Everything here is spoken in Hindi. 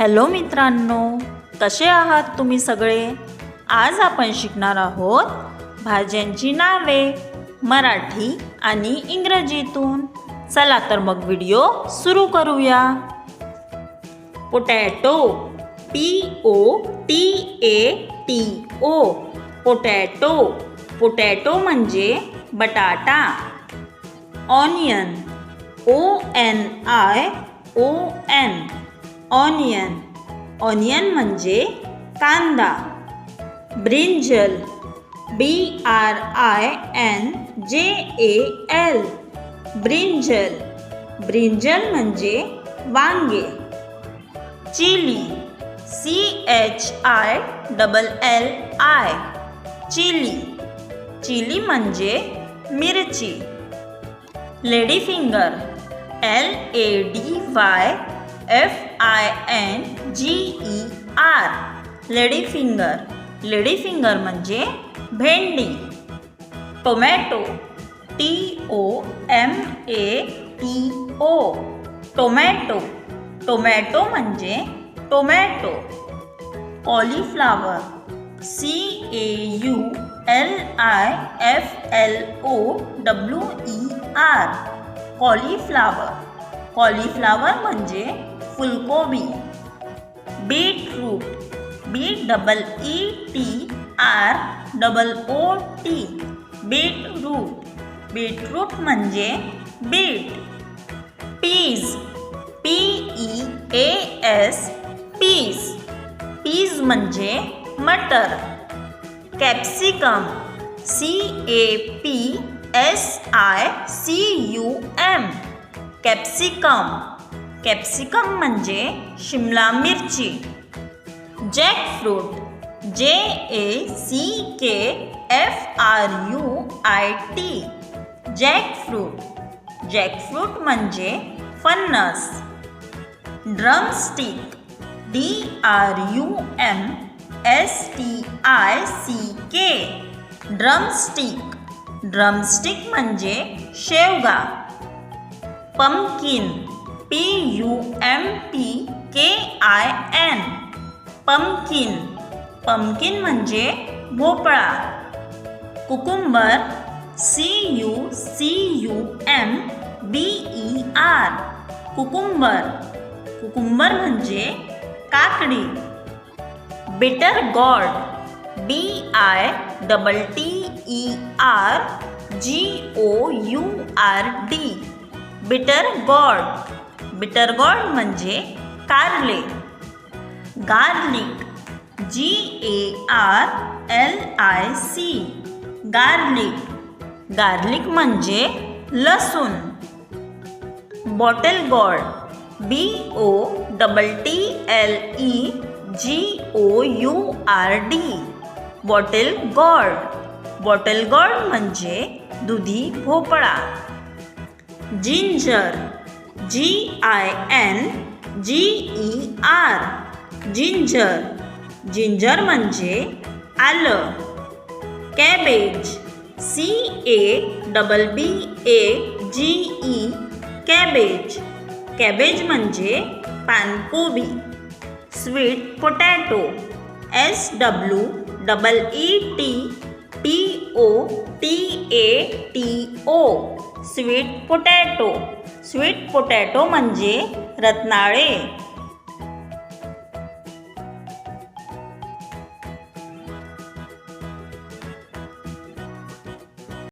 हॅलो मित्रांनो कसे आहात तुम्ही सगळे? आज आपण शिकणार आहोत भाज्यांची नावे मराठी आणि इंग्रजीतून. चला तर मग व्हिडिओ सुरू करूया. Potato P O T A T O. Potato potato म्हणजे बटाटा. Onion O N I O N. Onion onion म्हणजे कांदा. Brinjal B R I N J A L brinjal brinjal म्हणजे वांगे. Chilli C H I double L I chilli chilli म्हणजे मिरची. Lady finger L A D Y F I N G E R lady finger lady finger म्हणजे भेंडी. Tomato T O M A T O tomato tomato म्हणजे tomato cauliflower C A U L I F L O W E R cauliflower cauliflower म्हणजे फुलकोबी, beetroot B double E T R double O T beetroot beetroot म्हणजे beet, peas P E A S peas peas म्हणजे मटर, capsicum C A P S I C U M capsicum. Capsicum म्हणजे शिमला मिरची. Jackfruit J A C K F R U I T jackfruit jackfruit म्हणजे फणस drumstick D R U M S T I C K drumstick drumstick म्हणजे शेवगा. Pumpkin P U M P K I N pumpkin pumpkin म्हणजे भोपळा. Cucumber C U C U M B E R cucumber cucumber म्हणजे काकडी. Bitter gourd B I double T E R G O U R D bitter gourd bitter gourd म्हणजे कारले. Garlic G A R L I C garlic garlic म्हणजे लसूण. Bottle gourd B O double T L E G O U R D bottle gourd bottle gourd म्हणजे दुधी भोपळा. Ginger G I N G E R ginger ginger म्हणजे आलं. Cabbage C A double B A G E cabbage cabbage म्हणजे पानकोबी. Sweet potato S W double E T T O T A T O sweet potato sweet potato मज़े रत्नाळे.